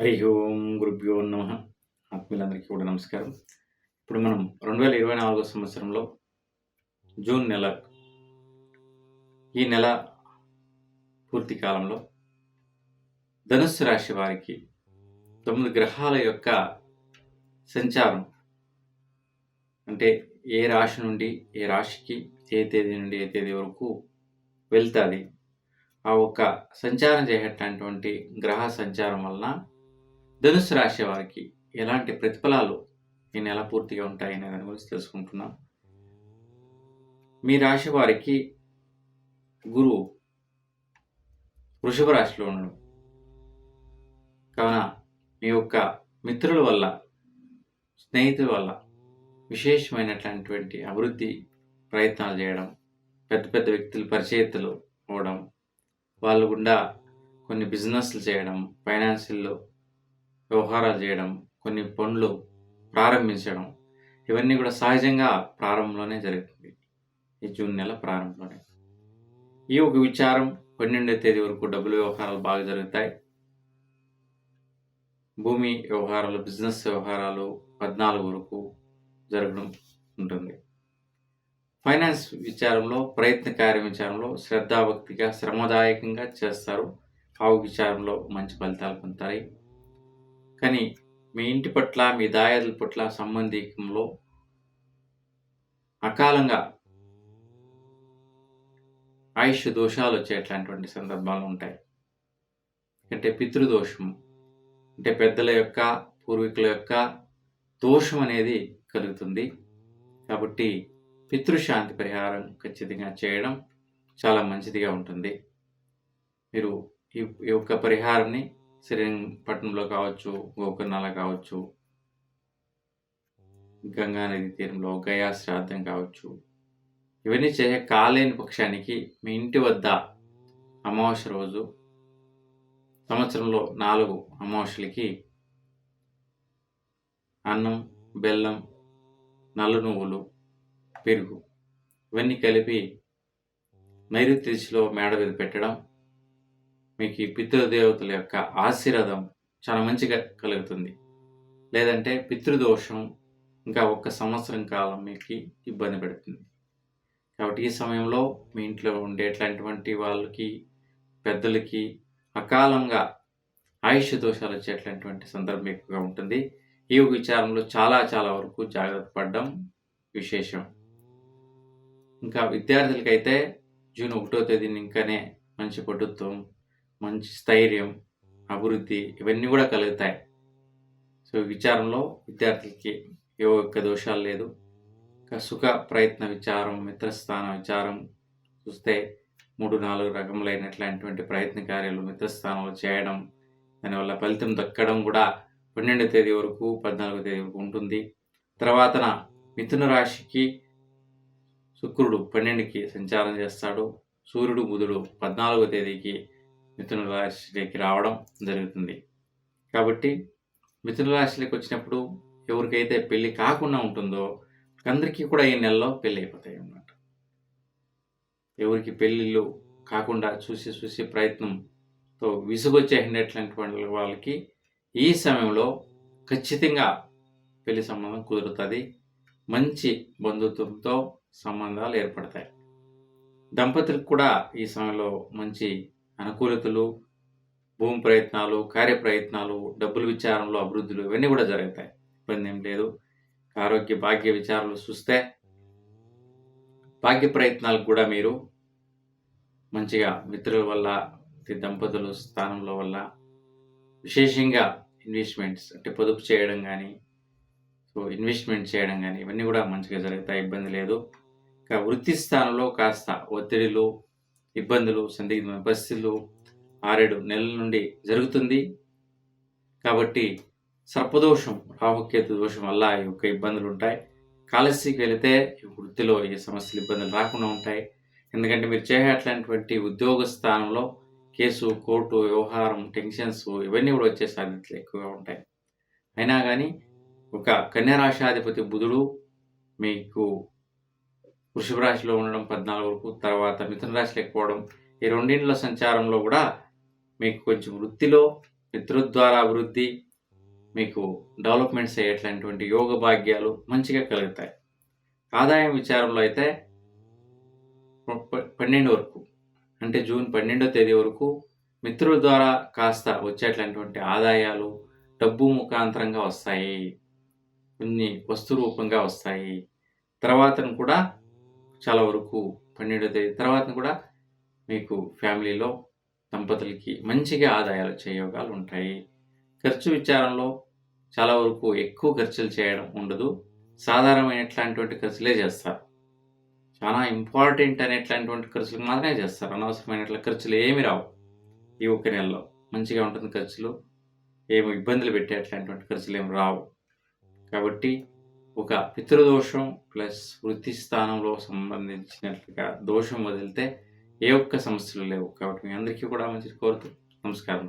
హరి ఓం గురుభ్యో నమ. ఆత్మీయులందరికీ కూడా నమస్కారం. ఇప్పుడు మనం రెండు వేల ఇరవై నాలుగో సంవత్సరంలో జూన్ నెల ఈ నెల పూర్తి కాలంలో ధనుస్సు రాశి వారికి తొమ్మిది గ్రహాల యొక్క సంచారం అంటే ఏ రాశి నుండి ఏ రాశికి ఏ తేదీ నుండి ఏ తేదీ వరకు వెళ్తుంది. ఆ ఒక్క సంచారం చేసేటటువంటి గ్రహ సంచారం వలన ధనుసు రాశి వారికి ఎలాంటి ప్రతిఫలాలు ఈ నెల పూర్తిగా ఉంటాయి అనే దాని గురించి తెలుసుకుంటున్నాం మీ రాశి వారికి గురువు వృషభ రాశిలో ఉండడం. కావున మీ యొక్క మిత్రుల వల్ల స్నేహితుల వల్ల విశేషమైనటువంటి అభివృద్ధి ప్రయత్నాలు చేయడం పెద్ద పెద్ద వ్యక్తులు పరిచయతలు అవ్వడం వాళ్ళు గుండా కొన్ని బిజినెస్లు చేయడం ఫైనాన్షియల్లో వ్యవహారాలు చేయడం కొన్ని పనులు ప్రారంభించడం ఇవన్నీ కూడా సహజంగా ప్రారంభంలోనే జరుగుతుంది ఈ జూన్ నెల ప్రారంభంలోనే. ఈ ఒక విచారం పన్నెండో తేదీ వరకు డబ్బుల వ్యవహారాలు బాగా జరుగుతాయి. భూమి వ్యవహారాలు బిజినెస్ వ్యవహారాలు పద్నాలుగు వరకు జరగడం ఉంటుంది. ఫైనాన్స్ విచారంలో ప్రయత్న కార్య విచారంలో శ్రద్ధాభక్తిగా శ్రమదాయకంగా చేస్తారు. కావు విచారంలో మంచి ఫలితాలు పొందుతాయి కానీ మీ ఇంటి పట్ల మీ దాయాదుల పట్ల సంబంధికంలో అకాలంగా ఆయుష్ దోషాలు వచ్చేట్లాంటి సందర్భాలు ఉంటాయి. అంటే పితృదోషము అంటే పెద్దల యొక్క పూర్వీకుల యొక్క దోషం అనేది కలుగుతుంది. కాబట్టి పితృశాంతి పరిహారం ఖచ్చితంగా చేయడం చాలా మంచిదిగా ఉంటుంది. మీరు ఈ యొక్క పరిహారాన్ని శ్రీరంగపట్నంలో కావచ్చు గోకర్ణాల కావచ్చు గంగానది తీరంలో గయా శ్రాద్ధం కావచ్చు. ఇవన్నీ చేసే కాలేని పక్షానికి మీ ఇంటి వద్ద అమావాస్య రోజు సంవత్సరంలో నాలుగు అమావాస్యలకి అన్నం బెల్లం నల్ల నువ్వులు పెరుగు. ఇవన్నీ కలిపి నైరుతి దిశలో మేడ మీద పెట్టడం మీకు ఈ పితృదేవతల యొక్క ఆశీర్వాదం చాలా మంచిగా కలుగుతుంది. లేదంటే పితృదోషం ఇంకా ఒక్క సంవత్సరం కాలం మీకు ఇబ్బంది పెడుతుంది. కాబట్టి ఈ సమయంలో మీ ఇంట్లో ఉండేట్లాంటి వాళ్ళకి పెద్దలకి అకాలంగా ఆయుష్ దోషాలు వచ్చేటటువంటి సందర్భం ఎక్కువగా ఉంటుంది. ఈ విచారంలో చాలా చాలా వరకు జాగ్రత్త పడడం విశేషం. ఇంకా విద్యార్థులకైతే జూన్ ఒకటో తేదీని ఇంకానే మంచి ప్రభుత్వం మంచి స్థైర్యం అభివృద్ధి ఇవన్నీ కూడా కలుగుతాయి. సో విచారంలో విద్యార్థులకి ఏ ఒక్క దోషాలు లేదు. సుఖ ప్రయత్న విచారం మిత్రస్థాన విచారం చూస్తే మూడు నాలుగు రకములైనటువంటి ప్రయత్న కార్యాలు మిత్రస్థానంలో చేయడం దానివల్ల ఫలితం దక్కడం కూడా పన్నెండో తేదీ వరకు పద్నాలుగో తేదీ వరకు ఉంటుంది. తర్వాతన మిథున రాశికి శుక్రుడు పన్నెండుకి సంచారం చేస్తాడు. సూర్యుడు బుధుడు పద్నాలుగో తేదీకి మిథున రాశిలోకి రావడం జరుగుతుంది. కాబట్టి మిథున రాశిలోకి వచ్చినప్పుడు ఎవరికైతే పెళ్ళి కాకుండా ఉంటుందో అందరికీ కూడా ఈ నెలలో పెళ్ళి అయిపోతాయి అన్నమాట. ఎవరికి పెళ్ళిళ్ళు కాకుండా చూసి చూసి ప్రయత్నంతో విసుగొచ్చేటువంటి వాళ్ళకి ఈ సమయంలో ఖచ్చితంగా పెళ్ళి సంబంధం కుదురుతుంది. మంచి బంధుత్వంతో సంబంధాలు ఏర్పడతాయి. దంపతులకు కూడా ఈ సమయంలో మంచి అనుకూలతలు భూమి ప్రయత్నాలు కార్య ప్రయత్నాలు డబ్బుల విచారంలో అభివృద్ధులు ఇవన్నీ కూడా జరుగుతాయి. ఇబ్బంది ఏం లేదు. ఆరోగ్య భాగ్య విచారాలు చూస్తే భాగ్య ప్రయత్నాలకు కూడా మీరు మంచిగా మిత్రుల వల్ల దంపతులు స్థానంలో వల్ల విశేషంగా ఇన్వెస్ట్మెంట్స్ అంటే పొదుపు చేయడం కానీ సో ఇన్వెస్ట్మెంట్ చేయడం కానీ ఇవన్నీ కూడా మంచిగా జరుగుతాయి. ఇబ్బంది లేదు. ఇంకా వృత్తి స్థానంలో కాస్త ఒత్తిడిలు ఇబ్బందులు సందిగ్ధమైన పరిస్థితులు ఆరేడు నెలల నుండి జరుగుతుంది. కాబట్టి సర్పదోషం రాహుకేతు దోషం వల్ల ఈ యొక్క ఇబ్బందులు ఉంటాయి. కాలసీకి వెళితే వృత్తిలో ఈ సమస్యలు ఇబ్బందులు రాకుండా ఉంటాయి. ఎందుకంటే మీరు చేసేటటువంటి ఉద్యోగ స్థానంలో కేసు కోర్టు వ్యవహారం టెన్షన్స్ ఇవన్నీ కూడా వచ్చే సాధ్యతలు ఎక్కువగా ఉంటాయి. అయినా కానీ ఒక కన్యారాశాధిపతి బుధుడు మీకు వృషభ రాశిలో ఉండడం పద్నాలుగు వరకు తర్వాత మిథున రాశిలో ఎక్కువడం ఈ రెండింటిలో సంచారంలో కూడా మీకు కొంచెం వృత్తిలో పితృద్వార అభివృద్ధి మీకు డెవలప్మెంట్స్ అయ్యేటటువంటి యోగ భాగ్యాలు మంచిగా కలుగుతాయి. ఆదాయం విచారంలో అయితే పన్నెండు వరకు అంటే జూన్ పన్నెండో తేదీ వరకు మిత్రుల ద్వారా కాస్త వచ్చేటటువంటి ఆదాయాలు డబ్బు ముఖాంతరంగా వస్తాయి. కొన్ని వస్తు రూపంగా వస్తాయి. తర్వాతను కూడా చాలా వరకు పన్నెండో తేదీ తర్వాత కూడా మీకు ఫ్యామిలీలో దంపతులకి మంచిగా ఆదాయాలు వచ్చే యోగాలు ఉంటాయి. ఖర్చు విచారంలో చాలా వరకు ఎక్కువ ఖర్చులు చేయడం ఉండదు. సాధారణమైనట్లాంటి ఖర్చులే చేస్తారు. చాలా ఇంపార్టెంట్ అనేట్లాంటివంటి ఖర్చులు మాత్రమే చేస్తారు. అనవసరమైన ఖర్చులు ఏమి రావు ఈ ఒక్క నెలలో. మంచిగా ఉంటుంది ఖర్చులు. ఏమి ఇబ్బందులు పెట్టేట్లాంటి ఖర్చులు ఏమి రావు. కాబట్టి ఒక పితృదోషం ప్లస్ వృత్తి స్థానంలో సంబంధించినట్లుగా దోషం వదిలితే ఏ ఒక్క సమస్యలు లేవు కాబట్టి మీ అందరికీ కూడా మంచి కోరుతూ నమస్కారం